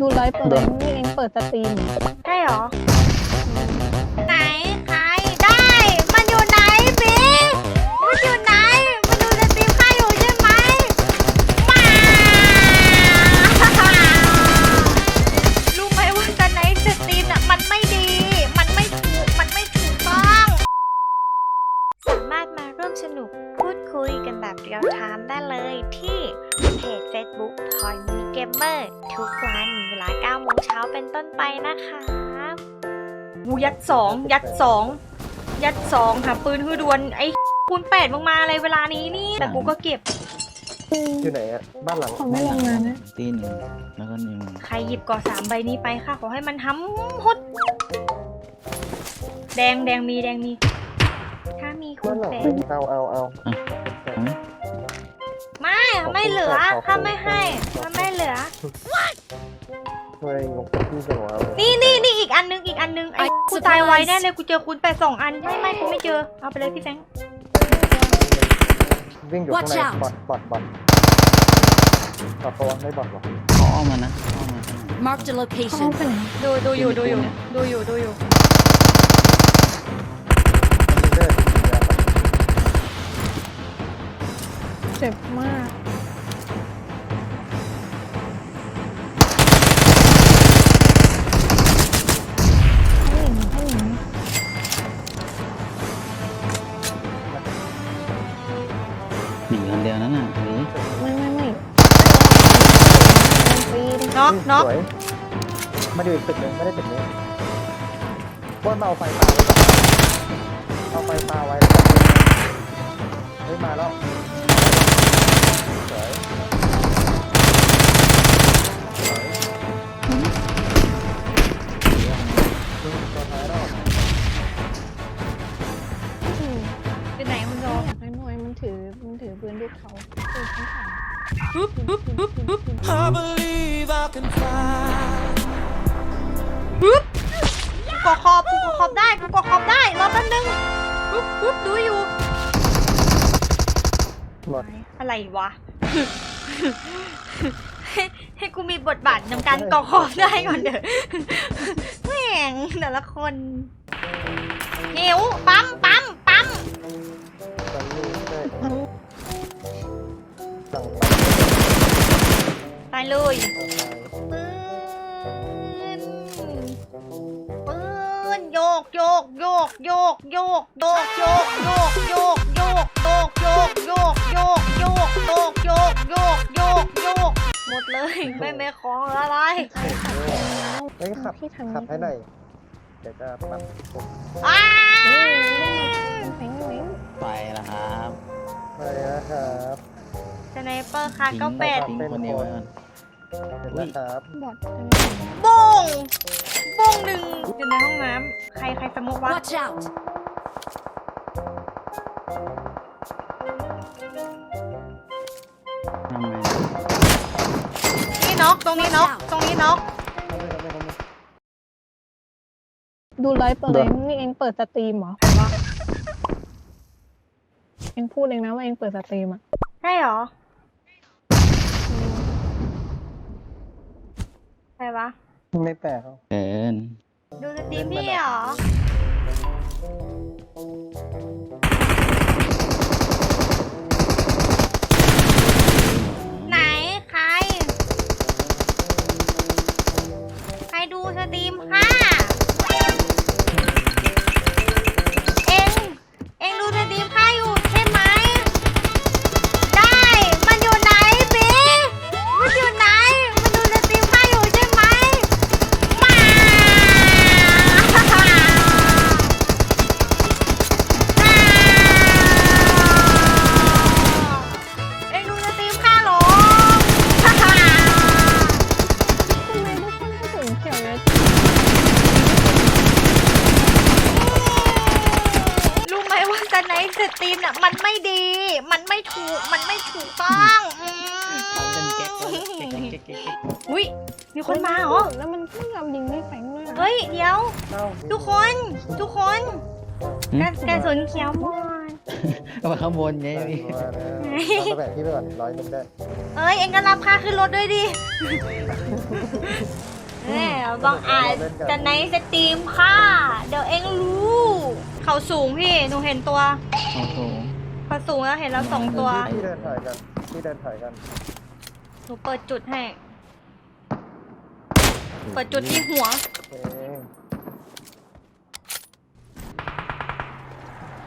ดูไลฟ์เปิดเลยนี่เองเปิดสตรีมเหรอใช่เหรอ ไปนะคะวูยัดสองยัดสองยัดสองหาปืนฮือดวนไอ้คูณแปดมึงมาอะไรเวลานี้นี่ แต่กูก็เก็บ อยู่ไหนอะบ้านหลังเขาไม่ลงมานะ ตีหนึ่งแล้วก็หนึ่งใครหยิบก่อสามใบนี้ไปค่ะ ขอให้มันทำหด แดงแดงมีแดงมี ถ้ามีคูบ้าณนหลังแปดเอาเอาเอาเอาไหมไม่ไม่เหลือถ้าไม่ให้ถ้า งงที่จังหวะนี่นี่นี่อีกอันนึงอีกอันนึงไอ้กูตายไวแน่เลยกูเจอคูณแปดสองอันไม่ไม่กูไม่เจอเอาไปเลยพี่แฟงค์วิ่งอยู่ข้างใน Watch out บอดบอดบอดบอดตัวไม่บอดหรอเขาอ้อมมานะเขาอ้อมมาข้างหลัง Marked a เขา location. ไปไหนดูดูอยู่ดูอยู่ดูอยู่ดูอยู่เด้อเจ็บมาก หนีคนเดียวนั่นน่ะหนีไม่ไม่ไม่ปีดิน็อกน็อกสวยมาดูอีกตึกหนึงไม่ได้ตึกนี้ว่ามาเอาไฟปาไว้ก่อนเอาไฟปาไว้เฮ้ยมาแล้ว ได้กูกดขอบได้รอแป๊บนึงปึ๊บปึ๊บดูอยู่หมดอะไรวะ ให้ให้กูมีบทบาทในการกอขอบได้ก่อนเถอะแม่งแต่ละคนหิวปั๊มปั๊มปั๊มตอนนี้ใช่สั่งไปตายเลย กโยกโยกโยกโยกโยกโยกโยกโยกโยกโยกโยกโยกโยกโยกโยกโยกหมดเลยไม่ไม่ของอะไรเฮ้ยขับที่ทางขับให้หน่อยเดี๋ยวจะปั๊มปุ๊บอ้าไปแล้วครับไปนะครับสไนเปอร์ค่ะเก้าแปดทิ้งคนเดียวไว้ก่อนเห็นนะครับบอดบง บงหนึ่งอยู่ในห้องน้ำใครใครสมมติว่า Watch out! ทำไมนี่น็อกตรงนี้น็อกตรงนี้น็อกดูไลฟ์เปิดเลยนี่เองเปิดสตรีมเหรอเองพูดเองนะว่าเองเปิดสตรีมอะใช่เหรอใช่ปะ ไม่แปลกหรอกเกินดูสตรีมพี่เหรอ นให้ถึงเขียวเลยรู้ไหมว่าสไนท์สตรีมน่ะมันไม่ดี มันไม่ถูก มันไม่ถูกต้องอืมอุ้ยมีคนมาเหรอ แล้วมันก็ยอมยิงไม่แฝงด้วยนะเฮ้ย เดี๋ยว เอ้าทุกคน ทุกคนหืมกระกระสุนเขียวหมดเอามาข้างบนไงเออพี่มาแล้วเอาไปแบ่งที่ไปก่อนร้อยหนึงได้ เอ้ย เอ็งก็รับค่าขึ้นรถด้วยดิ แหมบางอาจจะในสตรีมค่ะ เดี๋ยวเอ็งรู้ เขาสูงพี่ หนูเห็นตัว โอ้โหเขาสูงแล้วเห็นแล้วสองตัว ที่เดินถอยกันที่เดินถอยกัน หนูเปิดจุดให้ เปิดจุดที่หัว โอเค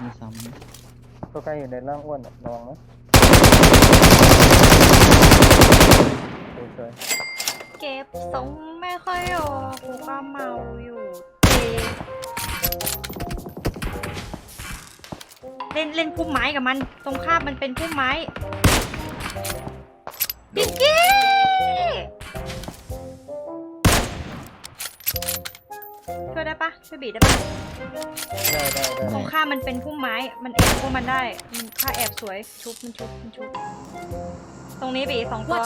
มีซ้ตัวใกล้อยู่ในร่างอ้วนอะระวังนะสวย เก็บทรงไม่ค่อยออกกูก็เมาอยู่เล่นเล่นพุ่มไม้กับมัน ตรงข้ามมันเป็นพุ่มไม้บิ๊กกี้ช่วยได้ปะช่วยบีได้ปะๆได้ได้ได้ตรงข้ามมันเป็นพุ่มไม้ มันแอบพวกมันได้มันถ้าแอบสวยชุบมันชุบมันชุบตรงนี้บีสองตัว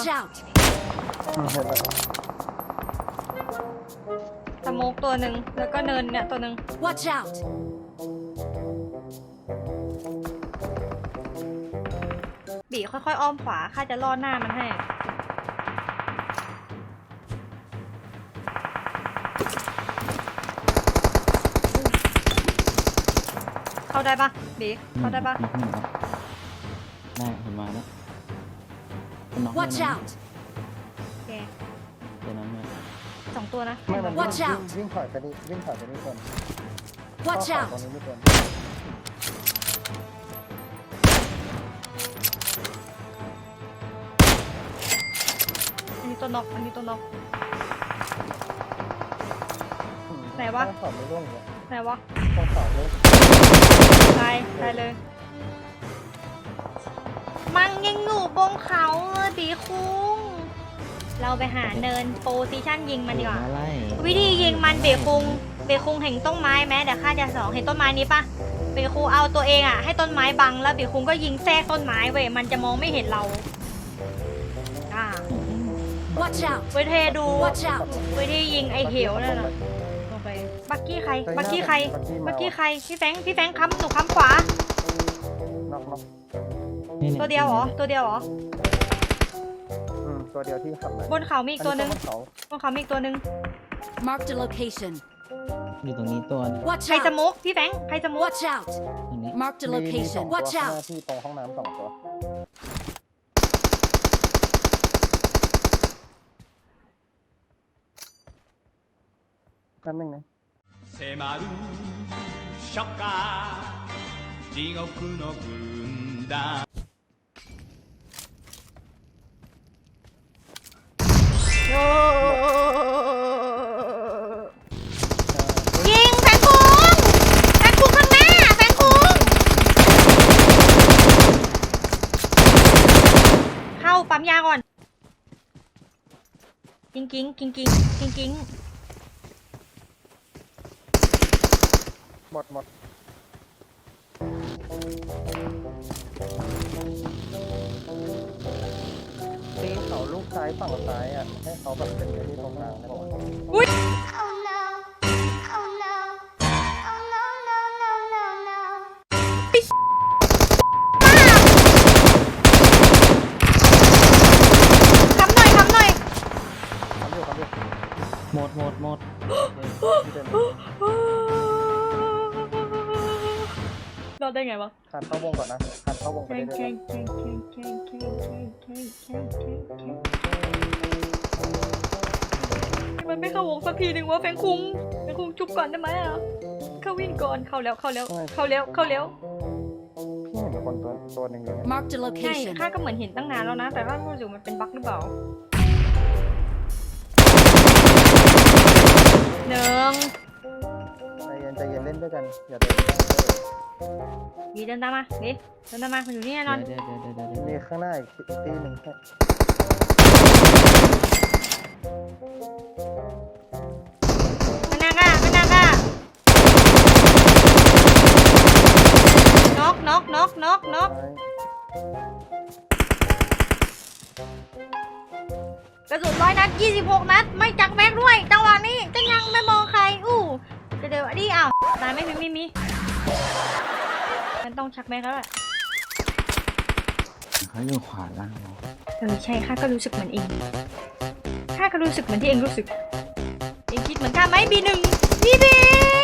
Watch out! อืมเห็นแล้วสโมกตัวหนึ่งแล้วก็เนินเนี่ยตัวหนึ่ง Watch out! บีค่อยๆอ้อมขวาข้าจะล่อหน้ามันให้เข้าได้ปะบีำเข้าได้ปะมีข้างหลังได้เห็นมาแล้วเป็นน้อง Watch ด้วยนะ out! ตัวนะ ไม่มันวิ่ง Watch วิ่ง out วิ่งถอยไปนี่วิ่งถอยไปนี่ก่อน Watch เข้าตรง out! นี้ไม่ควรอันนี้ตัวนกอันนี้ตัวนกอืมไหนวะข้างเขาไม่ร่วงเลยไหนวะตรงเขาเลยตายตายเลย มังยังอยู่บนเขาเลยบีคุง เราไปหาเนินโปรซิชั่นยิงมันดีกว่ามาไล่วิธียิงมันเบคุงเบคุงเห็นต้นไม้ไหมเดี๋ยวข้าจะสอนเห็นต้นไม้นี้ปะเบคุงเอาตัวเองอะให้ต้นไม้บังแล้วเบคุงก็ยิงแทรกต้นไม้เว้ยมันจะมองไม่เห็นเราอ่า Watch out! เวทดู Watch out! วิธียิงไอเหวนั่นน่ะลงไปบักกี้ใครบักกี้ใครบักกี้ใครพี่แฟงค์พี่แฟงค์ค้ำหนูค้ำขวาน็อกน็อกนี่นี่ตัวเดียวเหรอตัวเดียวเหรออืม ตัวเดียวที่ขับเลย บนเขามีอีกตัวหนึ่ง อับนเขา บนเขามีอีกตัวหนึ่ง Marked a location. อยู่ตรงนี้ตัวหนึง Watch ใครส out! โมกพี่แฟงค์ใครสโมก Watch out! ตรงนี้ Marked a มีมีสอง location. ตัว Watch ข้างหน้า out! ที่ตรงห้องน้ำสองตัวนั่นนึงนะ 迫る初夏地獄の軍団 ยิงแฟนคุงแฟนคุงข้างหน้าแฟนคุงเข้าปั๊มยาก่อนกิ้งกิ้งกิ้งกิ้งกิ้งกิ้งหมดหมด ซ้ายฝั่งซ้ายอะให้เขาแบบเป็นไอ้นี่ตรงกลางได้ป่าวะอุ้ย Oh no. Oh no. Oh no, no, no, no, no. ทำหน่อยทำหน่อยทำอยู่ทำอยู่หมดหมดหมดที่เดินรอดได้ไงวะ คันเข้าวงก่อนนะคันเข้าวงไปแข่งเรื่อยแข่งแข่งแข่งแข่งแข่งแข่ง มันไม่เข้าวงสักทีหนึ่งวะแฟงคุงแฟงคุงจุบก่อนได้ไหมอะเข้าวิ่งก่อนเข้าแล้วเข้าแล้วเข้าแล้วเข้าแล้วพี่เห็นคนตัวตัวหนึ่งอยู่เลย Marked a ใช่ location. ข้าก็เหมือนเห็นตั้งนานแล้วนะ แต่ว่าไม่รู้มันเป็นบั๊กหรือเปล่าหนึ่งใจเย็นใจเย็นเล่นด้วยกัน อย่าเดิน ดีเดินตามมาดีเดินตามมามันอยู่นี่แน่นอน เดี๋ยวเดี๋ยวเดี๋ยวเดี๋ยวเดี๋ยวมีข้างหน้าอีกตีหนึ่งแค่มันนางอะมันนางอะน็อกน็อกน็อกน็อกน็อกซ้ายกระสุนร้อยนัดยี่สิบหกนัด ไม่จักแม็กด้วยจังหวะนี้จะยังไม่มองใคร อู้เดี๋ยวเดี๋ยวดิอ้าวตายไม่มีไม่มี มันต้องต้องชักแม็กแล้วแหละเขาอยู่ขวาล่างเราเออใช่ข้าก็รู้สึกเหมือนเองข้าก็รู้สึกเหมือนที่เองรู้สึก เองคิดเหมือนข้าไหมบีหนึ่งบีบี